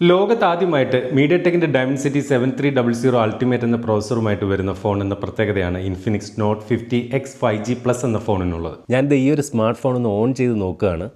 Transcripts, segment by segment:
ലോകത്താദ്യമായിട്ട് media ടെക്കിന്റെ Dimensity seven three double zero ultimate എന്ന പ്രോസറുമായിട്ട് വരുന്ന ഫോൺ എന്ന പ്രത്യേകതയാണ് Infinix Note fifty X five G plus എന്ന ഫോണിനുള്ളത് ഞാനിത് ഈ ഒരു സ്മാർട്ട് ഫോൺ ഒന്ന് ഓൺ ചെയ്ത് നോക്കുകയാണ്.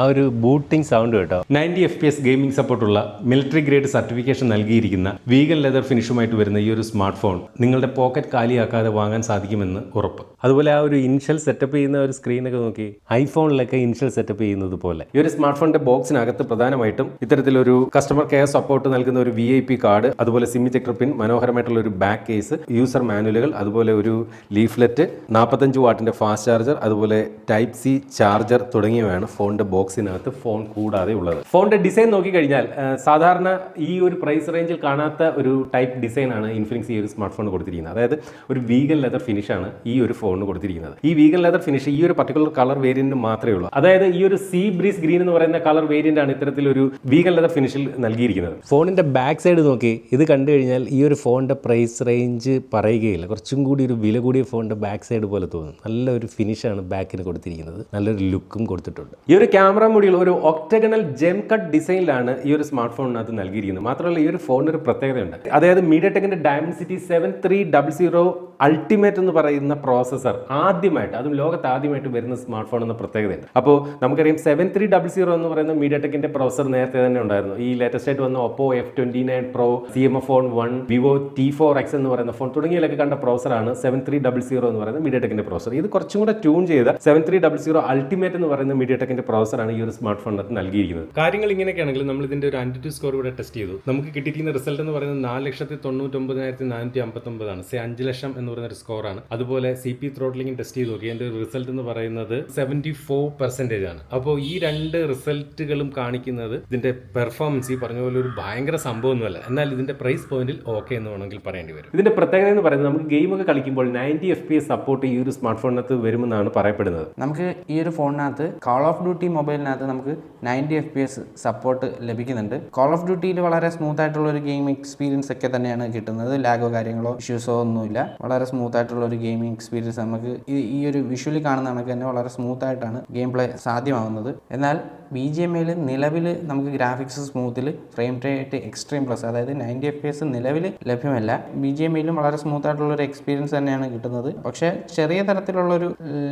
ആ ഒരു ബൂട്ടിംഗ് സൗണ്ട് കേട്ടോ. Ninety F P S gaming സപ്പോർട്ടുള്ള military grade certification നൽകിയിരിക്കുന്ന വീഗൻ ലെതർ ഫിനിഷുമായിട്ട് വരുന്ന ഈ ഒരു സ്മാർട്ട് ഫോൺ നിങ്ങളുടെ പോക്കറ്റ് കാലിയാക്കാതെ വാങ്ങാൻ സാധിക്കുമെന്ന് ഉറപ്പ്. അതുപോലെ ആ ഒരു ഇൻഷ്യൽ സെറ്റപ്പ് ചെയ്യുന്ന ഒരു സ്ക്രീനൊക്കെ നോക്കി ഐഫോണിലൊക്കെ ഇൻഷ്യൽ സെറ്റപ്പ് ചെയ്യുന്നത് പോലെ. ഈ ഒരു സ്മാർട്ട് ഫോണിന്റെ ബോക്സിനകത്ത് പ്രധാനമായിട്ടും ഇത്തരത്തിലൊരു കസ്റ്റമർ കെയർ സപ്പോർട്ട് നൽകുന്ന ഒരു വി ഐ പി കാർഡ് അതുപോലെ സിമ്മി ചെക്കർ പിൻ മനോഹരമായിട്ടുള്ള ഒരു ബാക്ക് കേസ് യൂസർ മാനുവലുകൾ അതുപോലെ ഒരു ലീഫ്ലെറ്റ് നാൽപ്പത്തഞ്ച് വാട്ടിന്റെ ഫാസ്റ്റ് ചാർജർ അതുപോലെ ടൈപ്പ് സി ചാർജർ തുടങ്ങിയവയാണ് ഫോണിന്റെ ബോക്സിനകത്ത് ഫോൺ കൂടാതെ ഉള്ളത്. ഫോണിന്റെ ഡിസൈൻ നോക്കിക്കഴിഞ്ഞാൽ കഴിഞ്ഞാൽ സാധാരണ ഈ ഒരു പ്രൈസ് റേഞ്ചിൽ കാണാത്ത ഒരു ടൈപ്പ് ഡിസൈൻ ആണ് ഇൻഫിനിക്സ് ഈ ഒരു സ്മാർട്ട് ഫോൺ കൊടുത്തിരിക്കുന്നത്. അതായത് ഒരു വീഗൻ ലെതർ ഫിനിഷ് ആണ് ഈ ഒരു ഫോണിന് കൊടുത്തിരിക്കുന്നത്. ഈ വീഗൻ ലെതർ ഫിനിഷ് ഈ ഒരു പർട്ടിക്കുലർ കളർ വേരിയന്റിന് മാത്രമേ ഉള്ളൂ. അതായത് ഈ ഒരു സീ ബ്രീസ് ഗ്രീൻ എന്ന് പറയുന്ന കളർ വേരിയന്റ് ആണ് ഇത്തരത്തിലൊരു വീഗൻ ലെതർ ഫിനിഷിൽ നൽകിയിരിക്കുന്നത്. ഫോണിന്റെ ബാക്ക് സൈഡ് നോക്കി ഇത് കണ്ടു കഴിഞ്ഞാൽ ഈ ഒരു ഫോണിന്റെ പ്രൈസ് റേഞ്ച് പറയുകയില്ല. കുറച്ചും കൂടി ഒരു വില കൂടിയ ഫോണിന്റെ ബാക്ക് സൈഡ് പോലെ തോന്നും. നല്ലൊരു ഫിനിഷാണ് ബാക്കിന് കൊടുത്തിരിക്കുന്നത്. നല്ലൊരു ലുക്കും കൊടുത്തിട്ടുണ്ട്. ഈ ഒരു ക്യാമറ മൊഡ്യൂൾ ഒരു ഒക്ടഗണൽ ജെം കട്ട് ഡിസൈനിലാണ് ഈ ഒരു സ്മാർട്ട് ഫോണിനകത്ത് നൽകിയിരിക്കുന്നത്. മാത്രമല്ല ഈ ഒരു ഫോണിന് ഒരു പ്രത്യേകതയുണ്ട്. അതായത് media ടെക്കിന്റെ Dimensity seven three double zero ultimate എന്ന് പറയുന്ന പ്രോസസ്സർ ആദ്യമായിട്ട് അതും ലോകത്ത് ആദ്യമായിട്ട് വരുന്ന സ്മാർട്ട് ഫോൺ എന്ന പ്രത്യേകതയുണ്ട്. അപ്പോൾ നമുക്കറിയാം സെവൻ ത്രീ ഡബിൾ സീറോ എന്ന് പറയുന്ന മീഡിയ ടെക്കിന്റെ പ്രോസസർ നേരത്തെ തന്നെ ഉണ്ടായിരുന്നു. ഈ ലേറ്റസ്റ്റ് ആയിട്ട് വന്ന Oppo F twenty nine pro C M A phone one Vivo T four X എന്ന് പറയുന്ന ഫോൺ തുടങ്ങിയതിലൊക്കെ കണ്ട പ്രോസറാണ് സെവൻ ത്രീ ഡബിൾ സീറോ എന്ന് പറയുന്ന മീഡിയ ടെക്കിന്റെ പ്രോസർ ഇത് കുറച്ചും കൂടെ ട്യൂൺ ചെയ്ത seven three double zero ultimate എന്ന് പറയുന്ന മീഡിയ ടെക്കിന്റെ പ്രോസറാണ് ഈ ഒരു സ്മാർട്ട് ഫോണിനകത്ത് നൽകിയിരിക്കുന്നത്. കാര്യങ്ങൾ ഇങ്ങനെയൊക്കെയാണെങ്കിൽ നമ്മൾ ഇതിന്റെ ഒരു ആന്റിറ്റ്യൂഡ് സ്കോർ ഇവിടെ ടെസ്റ്റ് ചെയ്തു. നമുക്ക് കിട്ടിയിരിക്കുന്ന റിസൾട്ട് എന്ന് പറയുന്നത് നാല് ലക്ഷത്തി തൊണ്ണൂറ്റൊമ്പതിനായിരത്തി നാനൂറ്റി അമ്പത്തൊമ്പതാണ്. സെ അഞ്ച് ലക്ഷം എന്ന് പറയുന്ന ഒരു സ്കോറാണ് അതുപോലെ സി പി ത്രോട്ട്ലിംഗ് ടെസ്റ്റ് ചെയ്ത് നോക്കി. എന്റെ റിസൾട്ട് എന്ന് പറയുന്നത് സെവന്റി ഫോർ പെർസെന്റേജ് ആണ്. അപ്പോൾ ഈ രണ്ട് റിസൾട്ടുകളും കാണിക്കുന്നത് ഇതിന്റെ പെർഫോമൻസ് ഈ പറഞ്ഞ പോലെ ഒരു ഭയങ്കര സംഭവമൊന്നുമല്ല. എന്നാൽ ഇതിന്റെ പ്രൈസ് പോയിന്റിൽ ഓക്കെ എന്ന് വേണമെങ്കിൽ പറയേണ്ടി വരും. ഇതിന്റെ പ്രത്യേകത എന്ന് പറയുന്നത് നമുക്ക് ഗെയിമൊക്കെ കളിക്കുമ്പോൾ ninety F P S support ഈ ഒരു സ്മാർട്ട് ഫോണിനകത്ത് വരുമെന്നാണ് പറയപ്പെടുന്നത്. നമുക്ക് ഈ ഒരു ഫോണിനകത്ത് കോൾ ഓഫ് ഡ്യൂട്ടി മൊബൈലിനകത്ത് നമുക്ക് ninety F P S support ലഭിക്കുന്നുണ്ട്. കോൾ ഓഫ് ഡ്യൂട്ടിയിൽ വളരെ സ്മൂത്ത് ആയിട്ടുള്ള ഒരു ഗെയിം എക്സ്പീരിയൻസ് ഒക്കെ തന്നെയാണ് കിട്ടുന്നത്. ലാഗോ കാര്യങ്ങളോ ഇഷ്യൂസോ ഒന്നുമില്ല. വളരെ സ്മൂത്ത് ആയിട്ടുള്ള ഒരു ഗെയിമിംഗ് എക്സ്പീരിയൻസ് നമുക്ക് ഈ ഒരു വിഷ്വലി കാണുന്ന കണക്ക് തന്നെ വളരെ സ്മൂത്ത് ആയിട്ടാണ് ഗെയിം പ്ലേ സാധ്യമാവുന്നത്. എന്നാൽ ബി ജി എം ഐയിൽ നിലവിൽ നമുക്ക് ഗ്രാഫിക്സ് സ്മൂത്തിൽ ഫ്രെയിം റേറ്റ് എക്സ്ട്രീം പ്ലസ് അതായത് നയന്റി എഫ് പി എസ് നിലവിൽ ലഭ്യമല്ല. ബി ജി എം ഐയിലും വളരെ സ്മൂത്ത് ആയിട്ടുള്ള ഒരു എക്സ്പീരിയൻസ് തന്നെയാണ് കിട്ടുന്നത്. പക്ഷേ ചെറിയ തരത്തിലുള്ളൊരു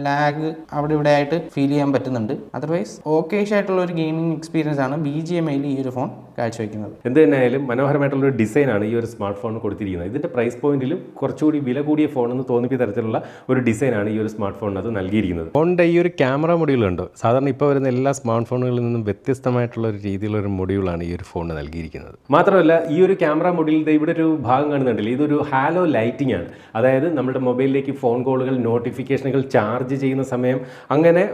ലാഗ് അവിടെ ഇവിടെ ആയിട്ട് ഫീൽ ചെയ്യാൻ പറ്റുന്നുണ്ട്. അതർവൈസ് ഓക്കേഷ് ആയിട്ടുള്ള ഒരു ഗെയിമിംഗ് എക്സ്പീരിയൻസ് ആണ് ബി ജി എം ഐയിൽ ഈ ഒരു ഫോൺ കാഴ്ചവെക്കുന്നത്. എന്ത് തന്നെയായാലും മനോഹരമായിട്ടുള്ള ഒരു ഡിസൈനാണ് ഈ ഒരു സ്മാർട്ട് ഫോൺ കൊടുത്തിരിക്കുന്നത്. ഇതിന്റെ പ്രൈസ് പോയിന്റിലും കുറച്ചുകൂടി വില കൂടിയ ഫോൺ എന്ന് തോന്നിപ്പിക്കുന്ന തരത്തിലുള്ള ഒരു ഡിസൈനാണ് ഈ ഒരു സ്മാർട്ട് ഫോണിനകത്ത് നൽകിയിരിക്കുന്നത്. ഫോണിന്റെ ഈ ഒരു ക്യാമറ മൊഡ്യൂൾ ഉണ്ട് സാധാരണ ഇപ്പോൾ വരുന്ന എല്ലാ സ്മാർട്ട് ഫോണുകളിൽ നിന്നും വ്യത്യസ്തമായിട്ടുള്ള ഒരു രീതിയിലുള്ള ഒരു മൊഡ്യൂളാണ് ഈ ഒരു ഫോണിന് നൽകിയിരിക്കുന്നത്. മാത്രമല്ല ഈ ഒരു ക്യാമറ മൊഡ്യൂളിൽ ഇവിടെ ഒരു ഭാഗം കാണുന്നുണ്ടല്ലോ. ഇതൊരു ഹാലോ ലൈറ്റിംഗ് ആണ്. അതായത് നമ്മുടെ മൊബൈലിലേക്ക് ഫോൺ കോളുകൾ നോട്ടിഫിക്കേഷനുകൾ ചാർജ് ചെയ്യുന്ന സമയം അങ്ങനെ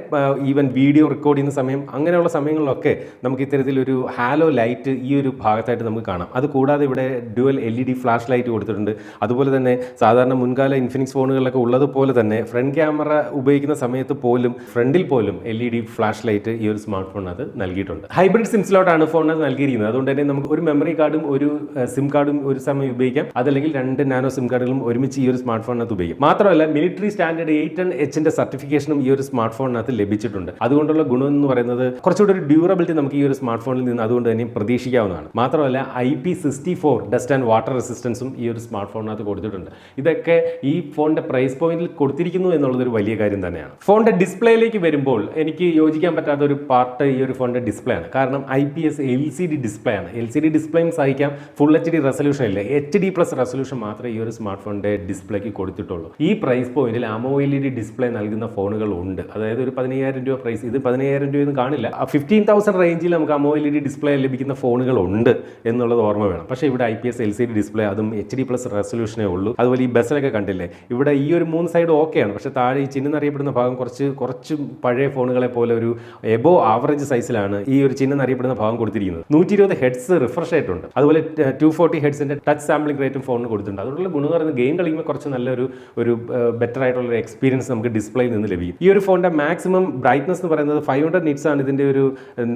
ഈവൻ വീഡിയോ റെക്കോർഡ് ചെയ്യുന്ന സമയം അങ്ങനെയുള്ള സമയങ്ങളിലൊക്കെ നമുക്ക് ഇത്തരത്തിലൊരു ഹാലോ ലൈറ്റ് ഈ ഒരു ഭാഗത്തായിട്ട് നമുക്ക് കാണാം. അത് കൂടാതെ ഇവിടെ dual L E D flash light കൊടുത്തിട്ടുണ്ട്. അതുപോലെ തന്നെ സാധാരണ മുൻകാല ഇൻഫിനിക്സ് ഫോണുകളിലൊക്കെ ഉള്ളതുപോലെ തന്നെ ഫ്രണ്ട് ക്യാമറ ഉപയോഗിക്കുന്ന സമയത്ത് പോലും ഫ്രണ്ടിൽ പോലും L E D flash light ഈ ഒരു സ്മാർട്ട് ഫോണിനകത്ത് നൽകിയിട്ടുണ്ട്. ഹൈബ്രിഡ് സിം സ്ലോട്ടാണ് ഫോണിനകത്ത് നൽകിയിരിക്കുന്നത്. അതുകൊണ്ട് തന്നെ നമുക്ക് ഒരു മെമ്മറി കാർഡും ഒരു സിം കാർഡും ഒരു സമയം ഉപയോഗിക്കാം. അതല്ലെങ്കിൽ രണ്ട് നാനോ സിം കാർഡുകളും ഒരുമിച്ച് ഈ ഒരു സ്മാർട്ട് ഫോണിനകത്ത് ഉപയോഗിക്കാം. മാത്രമല്ല മിലിറ്ററി സ്റ്റാൻഡേർഡ് എയ്റ്റ് ആൻഡ് എച്ചിന്റെ സർട്ടിഫിക്കേഷനും ഈ ഒരു സ്മാർട്ട് ഫോണിനകത്ത് ലഭിച്ചിട്ടുണ്ട്. അതുകൊണ്ടുള്ള ഗുണം എന്ന് പറയുന്നത് കുറച്ചുകൂടി ഒരു ഡ്യൂറബിലിറ്റി നമുക്ക് ഈ ഒരു സ്മാർട്ട് ഫോണിൽ നിന്ന് അതുകൊണ്ട് തന്നെ പ്രതീക്ഷിക്കാവുന്നതാണ്. മാത്രമല്ല I P sixty four dust and water റെസിസ്റ്റൻസും ഈ ഒരു സ്മാർട്ട് ഫോണിനകത്ത് കൊടുത്തിട്ടുണ്ട്. ഇതൊക്കെ ഈ ഫോണിന്റെ പ്രൈസ് പോയിന്റിൽ കൊടുത്തിരിക്കുന്നു എന്നുള്ളത് ഒരു വലിയ കാര്യം തന്നെയാണ്. ഫോണിന്റെ ഡിസ്പ്ലേയിലേക്ക് വരുമ്പോൾ എനിക്ക് യോജിക്കാൻ പറ്റാത്ത ഒരു പാർട്ട് ഒരു ഫോണിന്റെ ഡിസ്പ്ലേ ആണ്. കാരണം I P S L C D display ആണ്. എൽ സി ഡി ഡിസ്പ്ലേയും സഹിക്കാം ഫുൾ എച്ച് ഡി റെസൊല്യൂഷൻ ഇല്ല. എച്ച് ഡി പ്ലസ് റെസൊല്യൂഷൻ മാത്രമേ ഈ ഒരു സ്മാർട്ട് ഫോണിന്റെ ഡിസ്പ്ലേക്ക് കൊടുത്തിട്ടുള്ളൂ. ഈ പ്രൈസ് പോയിന്റിൽ അമോ എൽ ഇ ഡി ഡിസ്പ്ലേ നൽകുന്ന ഫോണുകൾ ഉണ്ട്. അതായത് ഒരു പതിനയ്യായിരം രൂപ പ്രൈസ് ഇത് പതിനയ്യായിരം രൂപയൊന്നും കാണില്ല. ഫിഫ്റ്റീൻ തൗസൻഡ് റേഞ്ചിൽ നമുക്ക് അമോ എൽ ഇ ഡി ഡിസ്പ്ലേ ലഭിക്കുന്ന ഫോണുകൾ ഉണ്ട് എന്നുള്ളത് ഓർമ്മ വേണം. പക്ഷേ ഇവിടെ I P S L C D display അതും എച്ച് ഡി പ്ലസ് റെസൊല്യൂഷനേ ഉള്ളൂ. അതുപോലെ ഈ ബസ്സിലൊക്കെ കണ്ടില്ലേ? ഇവിടെ ഈ ഒരു മൂന്ന് സൈഡ് ഓക്കെയാണ് പക്ഷേ താഴെ ഈ ചിഹ്നം അറിയപ്പെടുന്ന ഭാഗം കുറച്ച് കുറച്ച് പഴയ ഫോണുകളെ പോലെ ഒരു എബോ ആവറേജ് സൈസിലാണ് ഈ ഒരു ചിഹ്നം അറിയപ്പെടുന്ന ഭാഗം കൊടുത്തിരിക്കുന്നത്. നൂറ്റി ഇരുപത് ഹെഡ്സ് റിഫ്രഷ് ആയിട്ടുണ്ട്. അതുപോലെ ടു ഫോർട്ടി ഹെഡ്സിന്റെ ടച്ച് സാമ്പിളിംഗ് റേറ്റും ഫോണിന് കൊടുത്തിട്ടുണ്ട്. അതുകൊണ്ടുള്ള ഗുണം എന്ന് പറയുന്നത് ഗെയിം കളിക്കുമ്പോൾ കുറച്ച് നല്ലൊരു ഒരു ബെറ്റർ ആയിട്ടുള്ള ഒരു എക്സ്പീരിയൻസ് നമുക്ക് ഡിസ്പ്ലേയിൽ നിന്ന് ലഭിക്കും. ഈ ഒരു ഫോണിന്റെ മാക്സിമം ബ്രൈറ്റ്നസ് എന്ന് പറയുന്നത് ഫൈവ് ഹൺഡ്രഡ് നിറ്റ്സ് ആണ് ഇതിന്റെ ഒരു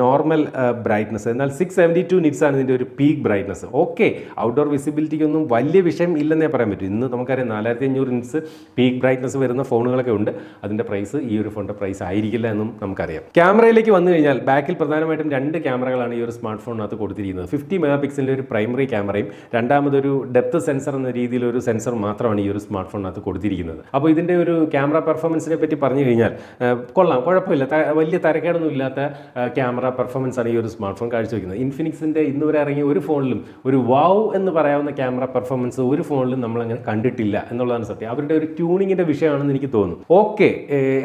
നോർമൽ ബ്രൈറ്റ്നസ് എന്നാൽ സിക്സ് സെവന്റി ടു നിറ്റ്സ് ആണ് ഇതിന്റെ ഒരു പീക്ക് ബ്രൈറ്റ്നസ് ഓക്കെ ഔട്ട്ഡോർ വിസിബിലിറ്റിക്ക് ഒന്നും വലിയ വിഷയം ഇല്ലെന്നേ പറയാൻ പറ്റും. ഇന്ന് നമുക്കറിയാം നാലായിരത്തി അഞ്ഞൂറ് ഇൻസ് പീക്ക് ബ്രൈറ്റ്നസ് വരുന്ന ഫോണുകളൊക്കെ ഉണ്ട്. അതിന്റെ പ്രൈസ് ഈ ഒരു ഫോണിന്റെ പ്രൈസ് ആയിരിക്കില്ല എന്നും നമുക്കറിയാം. ക്യാമറയിലേക്ക് വന്നു കഴിഞ്ഞാൽ ബാക്കിൽ പ്രധാനമായിട്ടും രണ്ട് ക്യാമറകളാണ് ഈ ഒരു സ്മാർട്ട് ഫോണിനകത്ത് കൊടുത്തിരിക്കുന്നത്. ഫിഫ്റ്റി മെഗാ പിക്സലിന്റെ ഒരു പ്രൈമറി ക്യാമറയും രണ്ടാമതൊരു ഡെപ്ത് സെൻസർ എന്ന രീതിയിൽ ഒരു സെൻസർ മാത്രമാണ് ഈ ഒരു സ്മാർട്ട് ഫോണിനകത്ത് കൊടുത്തിരിക്കുന്നത്. അപ്പോൾ ഇതിന്റെ ഒരു ക്യാമറ പെർഫോമൻസിനെ പറ്റി പറഞ്ഞു കഴിഞ്ഞാൽ കൊള്ളാം കുഴപ്പമില്ല. വലിയ തരക്കേടൊന്നും ഇല്ലാത്ത ക്യാമറ പെർഫോമൻസ് ആണ് ഈ ഒരു സ്മാർട്ട് ഫോൺ കാഴ്ചവെക്കുന്നത്. ഇൻഫിനിക്സിന്റെ ഇന്ന് വരെ ഇറങ്ങിയ ഒരു ഫോണിലും ഒരു വാവ് എന്ന് പറയാവുന്ന ക്യാമറ പെർഫോമൻസ് ഒരു ഫോണിലും നമ്മളങ്ങനെ കണ്ടിട്ടില്ല എന്നുള്ളതാണ് സത്യം. അവരുടെ ഒരു ട്യൂണിങ്ങിന്റെ വിഷയമാണെന്ന് എനിക്ക് തോന്നുന്നു. ഓക്കെ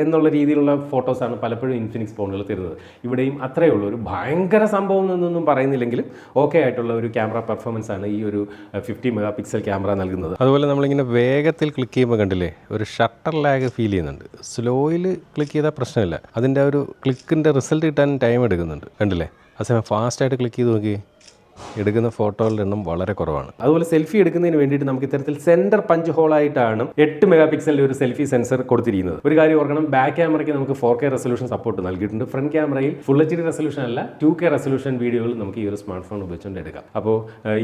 എന്നുള്ള രീതിയിലുള്ള ഫോട്ടോസാണ് പലപ്പോഴും ഇൻഫിനിക്സ് ഫോണുകൾ തരുന്നത്. ഇവിടെയും അത്രയേ ഉള്ളൂ. ഒരു ഭയങ്കര സംഭവം എന്നൊന്നും പറയുന്നില്ലെങ്കിലും ഓക്കെ ആയിട്ടുള്ള ഒരു ക്യാമറ പെർഫോമൻസ് ആണ് ഈ ഒരു ഫിഫ്റ്റി മെഗാ പിക്സൽ ക്യാമറ നൽകുന്നത്. അതുപോലെ നമ്മളിങ്ങനെ വേഗത്തിൽ ക്ലിക്ക് ചെയ്യുമ്പോൾ കണ്ടില്ലേ ഒരു ഷട്ടർ ലാഗ് ഫീൽ ചെയ്യുന്നുണ്ട്. സ്ലോയിൽ ക്ലിക്ക് ചെയ്താൽ പ്രശ്നമില്ല. അതിന്റെ ഒരു ക്ലിക്കിന്റെ റിസൾട്ട് കിട്ടാൻ ടൈം എടുക്കുന്നുണ്ട്. കണ്ടില്ലേ? അതേസമയം ഫാസ്റ്റായിട്ട് ക്ലിക്ക് ചെയ്ത് നോക്കി എടുക്കുന്ന ഫോട്ടോകളുടെ എണ്ണം വളരെ കുറവാണ്. അതുപോലെ സെൽഫി എടുക്കുന്നതിന് വേണ്ടിയിട്ട് നമുക്ക് ഇത്തരത്തിൽ സെന്റർ പഞ്ച് ഹോളായിട്ടാണ് എട്ട് മെഗാ പിക്സലിൽ ഒരു സെൽഫി സെൻസർ കൊടുത്തിരിക്കുന്നത്. ഒരു കാര്യം ഓർക്കണം ബാക്ക് ക്യാമറയ്ക്ക് നമുക്ക് ഫോർ കെ റെസൊല്യൂഷൻ സപ്പോർട്ട് നൽകിയിട്ടുണ്ട്. ഫ്രണ്ട് ക്യാമറയിൽ ഫുൾ എച്ച് ഡി റെസൊല്യൂഷൻ അല്ല ടു കെ റെസൊല്യൂഷൻ വീഡിയോകൾ നമുക്ക് ഈ ഒരു സ്മാർട്ട് ഫോൺ ഉപയോഗിച്ചുകൊണ്ട് എടുക്കാം. അപ്പോൾ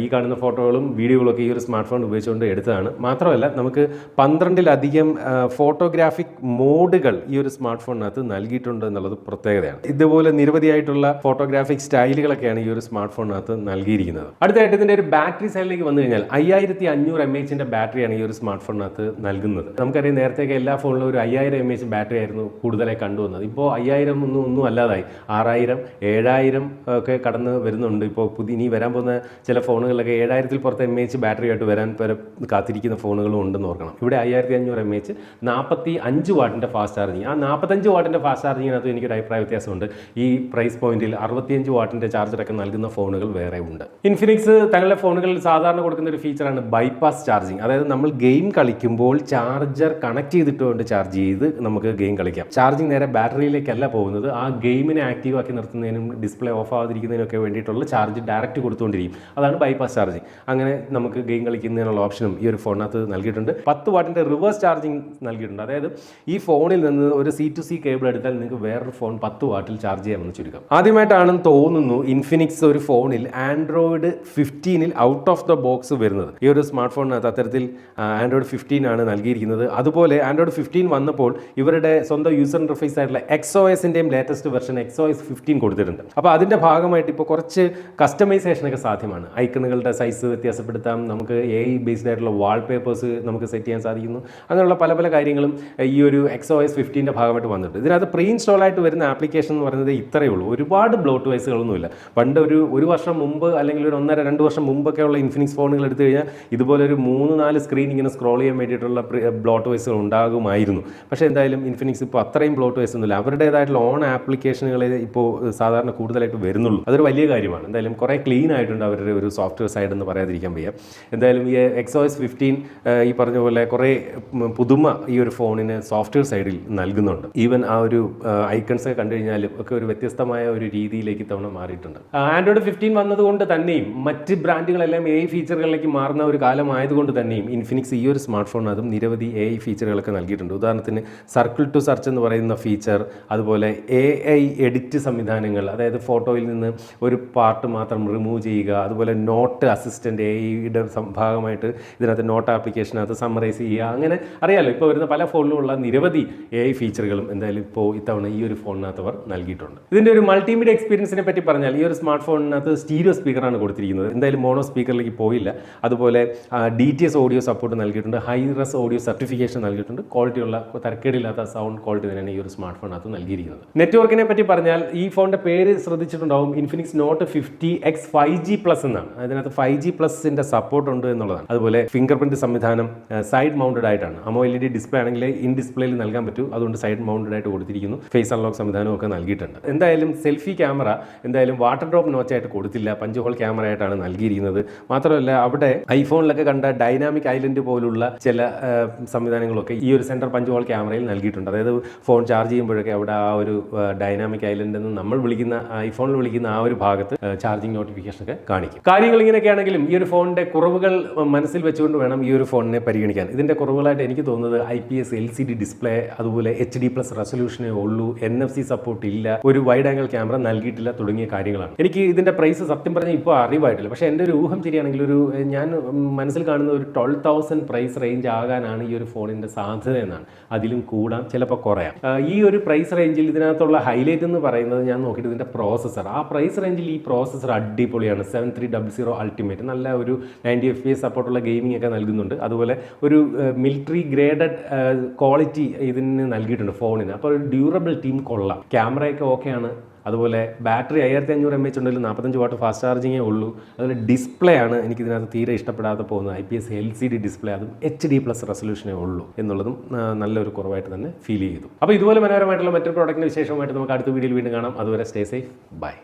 ഈ കാണുന്ന ഫോട്ടോകളും വീഡിയോകളൊക്കെ ഈ ഒരു സ്മാർട്ട് ഫോൺ ഉപയോഗിച്ചുകൊണ്ട് എടുത്തതാണ്. മാത്രമല്ല നമുക്ക് പന്ത്രണ്ടിലധികം ഫോട്ടോഗ്രാഫിക് മോഡുകൾ ഈ ഒരു സ്മാർട്ട് ഫോണിനകത്ത് നൽകിയിട്ടുണ്ട് എന്നുള്ളത് പ്രത്യേകതയാണ്. ഇതുപോലെ നിരവധിയായിട്ടുള്ള ഫോട്ടോഗ്രാഫിക് സ്റ്റൈലുകളൊക്കെയാണ് ഈ ഒരു സ്മാർട്ട് ഫോണിനകത്ത് നൽകിയിരിക്കുന്നത്. അടുത്തായിട്ട് ഇതിന്റെ ഒരു ബാറ്ററി സൈഡിലേക്ക് വന്നു കഴിഞ്ഞാൽ അയ്യായിരത്തി അഞ്ഞൂറ് എം എച്ചിന്റെ ബാറ്ററിയാണ് ഈ ഒരു സ്മാർട്ട് ഫോണിനകത്ത് നൽകുന്നത്. നമുക്കറിയാം നേരത്തെയൊക്കെ എല്ലാ ഫോണിലും ഒരു അയ്യായിരം എം എച്ച് ബാറ്ററി ആയിരുന്നു കൂടുതലായി കണ്ടുവന്നത്. ഇപ്പോൾ അയ്യായിരം ഒന്നും ഒന്നും അല്ലാതായി. ആറായിരം ഏഴായിരം ഒക്കെ കടന്ന് വരുന്നുണ്ട്. ഇപ്പോൾ പുതിയ ഇനി വരാൻ പോകുന്ന ചില ഫോണുകളിലൊക്കെ ഏഴായിരത്തിൽ പുറത്ത് എം എച്ച് ബാറ്ററി ആയിട്ട് വരാൻ വരെ കാത്തിരിക്കുന്ന ഫോണുകളും ഉണ്ടെന്ന് ഓർക്കണം. ഇവിടെ അയ്യായിരത്തി അഞ്ഞൂറ് എം എച്ച് നാൽപ്പത്തി അഞ്ച് വാട്ടിന്റെ ഫാസ്റ്റ് ചാർജിങ്. ആ നാൽപ്പത്തഞ്ച് വാട്ടിന്റെ ഫാസ്റ്റ് ചാർജിങ്ങിനകത്ത് എനിക്കൊരു അഭിപ്രായ വ്യത്യാസമുണ്ട്. ഈ പ്രൈസ് പോയിന്റിൽ അറുപത്തിയഞ്ച് വാട്ടിന്റെ ചാർജറൊക്കെ നൽകുന്ന ഫോണുകൾ വേറെ ഉണ്ട്. ഇൻഫിനിക്സ് തങ്ങളുടെ ഫോണുകളിൽ സാധാരണ കൊടുക്കുന്ന ഒരു ഫീച്ചറാണ് ബൈപ്പാസ് ചാർജിങ് അതായത് നമ്മൾ ഗെയിം കളിക്കുമ്പോൾ ചാർജർ കണക്ട് ചെയ്തിട്ട് കൊണ്ട് ചാർജ് ചെയ്ത് നമുക്ക് ഗെയിം കളിക്കാം. ചാർജിങ് നേരെ ബാറ്ററിയിലേക്കല്ല പോകുന്നത്. ആ ഗെയിമിനെ ആക്റ്റീവ് ആക്കി നിർത്തുന്നതിനും ഡിസ്പ്ലേ ഓഫ് ആവാതിരിക്കുന്നതിനൊക്കെ വേണ്ടിയിട്ടുള്ള ചാർജ് ഡയറക്റ്റ് കൊടുത്തുകൊണ്ടിരിക്കും. അതാണ് ബൈപ്പാസ് ചാർജിങ് അങ്ങനെ നമുക്ക് ഗെയിം കളിക്കുന്നതിനുള്ള ഓപ്ഷനും ഈ ഒരു ഫോണിനകത്ത് നൽകിയിട്ടുണ്ട്. പത്ത് വാട്ടിന്റെ റിവേഴ്സ് ചാർജിങ് നൽകിയിട്ടുണ്ട്. അതായത് ഈ ഫോണിൽ നിന്ന് ഒരു സി ടു സി കേബിൾ എടുത്താൽ നിങ്ങൾക്ക് വേറൊരു ഫോൺ പത്ത് വാട്ടിൽ ചാർജ് ചെയ്യാമെന്ന് ചുരുക്കം. ആദ്യമായിട്ടാണെന്ന് തോന്നുന്നു ഇൻഫിനിക്സ് ഒരു ഫോണിൽ ആൻഡ്രോയിഡ് ഫിഫ്റ്റീനിൽ ഔട്ട് ഓഫ് ദ ബോക്സ് വരുന്നത്. ഈ ഒരു സ്മാർട്ട് ഫോണിനകത്ത് അത്തരത്തിൽ ആൻഡ്രോയിഡ് ഫിഫ്റ്റീൻ ആണ് നൽകിയിരിക്കുന്നത്. അതുപോലെ ആൻഡ്രോയിഡ് ഫിഫ്റ്റീൻ വന്നപ്പോൾ ഇവരുടെ സ്വന്തം യൂസർ ഇന്റർഫേസ് ആയിട്ടുള്ള എക്സോ എസിന്റെയും latest version XOS fifteen കൊടുത്തിട്ടുണ്ട്. അപ്പോൾ അതിന്റെ ഭാഗമായിട്ട് ഇപ്പോൾ കുറച്ച് കസ്റ്റമൈസേഷനൊക്കെ സാധ്യമാണ്. ഐക്കണുകളുടെ സൈസ് വ്യത്യാസപ്പെടുത്താം. നമുക്ക് എ ഐ ബേസ്ഡ് ആയിട്ടുള്ള വാൾപേപ്പേഴ്സ് നമുക്ക് സെറ്റ് ചെയ്യാൻ സാധിക്കുന്നു. അങ്ങനെയുള്ള പല പല കാര്യങ്ങളും ഈ ഒരു എക്സോ എസ് ഫിഫ്റ്റീന്റെ ഭാഗമായിട്ട് വന്നിട്ടുണ്ട്. ഇതിനകത്ത് പ്രീ ഇൻസ്റ്റാൾ ആയിട്ട് വരുന്ന ആപ്ലിക്കേഷൻ എന്ന് പറയുന്നത് ഇത്രയേ ഉള്ളൂ. ഒരുപാട് ബ്ലോട്ട് വൈസുകളൊന്നുമില്ല പണ്ട് ഒരു ഒരു വർഷം മുമ്പ് അല്ലെങ്കിൽ ഒരു ഒന്നര രണ്ട് വർഷം മുമ്പൊക്കെ ഉള്ള ഇൻഫിനിക്സ് ഫോണുകൾ എടുത്തു കഴിഞ്ഞാൽ ഇതുപോലെ ഒരു മൂന്ന് നാല് സ്ക്രീൻ ഇങ്ങനെ സ്ക്രോൾ ചെയ്യാൻ വേണ്ടിയിട്ടുള്ള ബ്ലോട്ട് വൈസുകൾ ഉണ്ടാകുമായിരുന്നു. പക്ഷേ എന്തായാലും ഇൻഫിനിക്സ് ഇപ്പോൾ അത്രയും ബ്ലോട്ട് വൈസ് ഒന്നുമില്ല. അവരുടേതായിട്ടുള്ള ഓൺ ആപ്ലിക്കേഷനുകളെ ഇപ്പോൾ സാധാരണ കൂടുതലായിട്ട് വരുന്നുള്ളൂ. അതൊരു വലിയ കാര്യമാണ്. എന്തായാലും കുറേ ക്ലീൻ ആയിട്ടുണ്ട് അവരുടെ ഒരു സോഫ്റ്റ്വെയർ സൈഡ് എന്ന് പറയാതിരിക്കാൻ വയ്യ. എന്തായാലും ഈ എക്സോ എസ് ഫിഫ്റ്റീൻ ഈ പറഞ്ഞ പോലെ കുറേ പുതുമ ഈ ഒരു ഫോണിന് സോഫ്റ്റ്വെയർ സൈഡിൽ നൽകുന്നുണ്ട്. ഈവൻ ആ ഒരു ഐക്കൺസ് ഒക്കെ കണ്ടു കഴിഞ്ഞാലും ഒക്കെ ഒരു വ്യത്യസ്തമായ ഒരു രീതിയിലേക്ക് തവണ മാറിയിട്ടുണ്ട്. ആൻഡ്രോയിഡ് ഫിഫ്റ്റീൻ വന്നതുകൊണ്ട് തന്നെയും മറ്റ് ബ്രാൻഡുകളെല്ലാം എ ഐ ഫീച്ചറുകളിലേക്ക് മാറുന്ന ഒരു കാലമായതുകൊണ്ട് തന്നെയും ഇൻഫിനിക്സ് ഈ ഒരു സ്മാർട്ട് അതും നിരവധി എ ഐ ഫീച്ചറുകളൊക്കെ നൽകിയിട്ടുണ്ട്. ഉദാഹരണത്തിന് സർക്കിൾ ടു സെർച്ച് എന്ന് പറയുന്ന ഫീച്ചർ അതുപോലെ എ ഐ എഡിറ്റ് സംവിധാനങ്ങൾ അതായത് ഫോട്ടോയിൽ നിന്ന് ഒരു പാർട്ട് മാത്രം റിമൂവ് ചെയ്യുക അതുപോലെ നോട്ട് അസിസ്റ്റന്റ് എ ഐയുടെ ഭാഗമായിട്ട് ഇതിനകത്ത് നോട്ട് ആപ്ലിക്കേഷനകത്ത് സമ്മറൈസ് ചെയ്യുക. അങ്ങനെ അറിയാമല്ലോ ഇപ്പോൾ വരുന്ന പല ഫോണിലുമുള്ള നിരവധി എ ഐ ഫീച്ചറുകളും എന്തായാലും ഇപ്പോൾ ഇത്തവണ ഈ ഒരു ഫോണിനകത്ത് അവർ നൽകിയിട്ടുണ്ട്. ഇതിന്റെ ഒരു മൾട്ടിമീഡിയ എക്സ്പീരിയൻസിനെ പറ്റി പറഞ്ഞാൽ ഈ ഒരു സ്മാർട്ട് ഫോണിനകത്ത് സ്റ്റീരിയോ സ്പീക്കറാണ് കൊടുത്തിരിക്കുന്നത്. എന്തായാലും മോണോ സ്പീക്കറിലേക്ക് പോയില്ല. അതുപോലെ D T S audio support നൽകിയിട്ടുണ്ട്. ഹൈ റസ് ഓഡിയോ സർട്ടിഫിക്കേഷൻ നൽകിയിട്ടുണ്ട്. ക്വാളിറ്റിയുള്ള തരക്കേടില്ലാത്ത സൗണ്ട് ക്വാളിറ്റി തന്നെയാണ് ഈ ഒരു സ്മാർട്ട് ഫോണിനകത്ത് നൽകിയിരിക്കുന്നത്. നെറ്റ്വർക്കിനെ പറ്റി പറഞ്ഞാൽ ഈ ഫോണിന്റെ പേര് ശ്രദ്ധിച്ചിട്ടുണ്ടാവും. Infinix Note fifty X five G plus എന്നാണ്. അതിനകത്ത് ഫൈവ് ജി പ്ലസിന്റെ സപ്പോർട്ട് ഉണ്ട് എന്നുള്ളതാണ്. അതുപോലെ ഫിംഗർ പ്രിന്റ് സംവിധാനം സൈഡ് മൗണ്ടഡ് ആയിട്ടാണ്. അമോ എൽ ഇ ഡി ഡിസ്പ്ലേ ആണെങ്കിൽ ഇൻ ഡിസ്പ്ലേയിൽ നൽകാൻ പറ്റൂ. അതുകൊണ്ട് സൈഡ് മൗണ്ടഡ് ആയിട്ട് കൊടുത്തിരിക്കുന്നു. ഫേസ് അൺലോക്ക് സംവിധാനം ഒക്കെ നൽകിയിട്ടുണ്ട്. എന്തായാലും സെൽഫി ക്യാമറ എന്തായാലും വാട്ടർ ഡ്രോപ്പ് നോച്ചായിട്ട് കൊടുത്തില്ല. പഞ്ച് ഹോൾ ക്യാമറ ആയിട്ടാണ് നൽകിയിരിക്കുന്നത്. മാത്രമല്ല അവിടെ ഐഫോണിലൊക്കെ കണ്ട ഡൈനാമിക് ഐലൻഡ് പോലുള്ള ചില സംവിധാനങ്ങളൊക്കെ ഈ ഒരു സെന്റർ പഞ്ച് ഹോൾ ക്യാമറയിൽ നൽകിയിട്ടുണ്ട്. അതായത് ഫോൺ ചാർജ് ചെയ്യുമ്പോഴൊക്കെ അവിടെ ആ ഒരു ഡൈനാമിക് ഐലൻഡ് എന്ന് നമ്മൾ വിളിക്കുന്ന ഐഫോണിൽ വിളിക്കുന്ന ആ ഒരു ഭാഗത്ത് ചാർജിങ് നോട്ടിഫിക്കേഷൻ ഒക്കെ കാണിക്കും. കാര്യങ്ങൾ ഇങ്ങനെയൊക്കെ ആണെങ്കിലും ഈ ഒരു ഫോണിന്റെ കുറവുകൾ മനസ്സിൽ വെച്ചുകൊണ്ട് വേണം ഈ ഒരു ഫോണിനെ പരിഗണിക്കാൻ. ഇതിന്റെ കുറവുകളായിട്ട് എനിക്ക് തോന്നുന്നത് I P S L C D display അതുപോലെ എച്ച് ഡി പ്ലസ് റെസൊല്യൂഷനേ ഉള്ളൂ എൻ എഫ് സി സപ്പോർട്ട് ഇല്ല ഒരു വൈഡ് ആംഗിൾ ക്യാമറ നൽകിയിട്ടില്ല തുടങ്ങിയ കാര്യങ്ങളാണ്. എനിക്ക് ഇതിന്റെ പ്രൈസ് സത്യം പറഞ്ഞാൽ ഇപ്പോൾ അറിവായിട്ടില്ല. പക്ഷേ എന്റെ ഒരു ഊഹം ശരിയാണെങ്കിൽ ഒരു ഞാൻ മനസ്സിൽ കാണുന്ന ഒരു ട്വൽവ് തൗസൻഡ് പ്രൈസ് റേഞ്ച് ആകാനാണ് ഈ ഒരു ഫോണിന്റെ സാധ്യത എന്നാണ്. അതിലും കൂടാം ചിലപ്പോൾ കുറയാം. ഈ ഒരു പ്രൈസ് റേഞ്ചിൽ ഇതിനകത്തുള്ള ഹൈലൈറ്റ് എന്ന് പറയുന്നത് ഞാൻ നോക്കിയിട്ട് ഇതിന്റെ പ്രോസസ്സർ ആ പ്രൈസ് റേഞ്ചിൽ ഈ പ്രോസസ്സർ അടിപൊളിയാണ്. Seven three double zero ultimate നല്ല ഒരു നയന്റി എഫ് പി എസ് സപ്പോർട്ടുള്ള ഗെയിമിംഗ് ഒക്കെ നൽകുന്നുണ്ട്. അതുപോലെ ഒരു മിലിറ്ററി ഗ്രേഡഡ് ക്വാളിറ്റി ഇതിന് നൽകിയിട്ടുണ്ട് ഫോണിന്. അപ്പോൾ ഒരു ഡ്യൂറബിൾ ടീം കൊള്ളാം. ക്യാമറയൊക്കെ ഓക്കെയാണ് അതുപോലെ ബാറ്ററി അയ്യായിരത്തി അഞ്ഞൂറ് എം എച്ച് ഉണ്ടെങ്കിലും നാൽപ്പത്തഞ്ച് വാട്ട് ഫാസ്റ്റ് ചാർജിങ്ങേ ഉള്ളൂ. അതുപോലെ ഡിസ്പ്ലേ ആണ് എനിക്ക് ഇതിനകത്ത് തീരെ ഇഷ്ടപ്പെടാതെ പോകുന്നത്. I P S L C D display അതും എച്ച് ഡി പ്ലസ് റെസൊല്യൂഷനേ ഉള്ളൂ എന്നുള്ളതും നല്ലൊരു കുറവായിട്ട് തന്നെ ഫീൽ ചെയ്തു. അപ്പോൾ ഇതുപോലെ മനോഹരമായിട്ടുള്ള മറ്റൊരു പ്രോഡക്റ്റിന് വിശേഷമായിട്ട് നമുക്ക് അടുത്ത വീഡിയോയിൽ വീണ്ടും കാണാം. അതുവരെ സ്റ്റേ സേഫ് ബൈ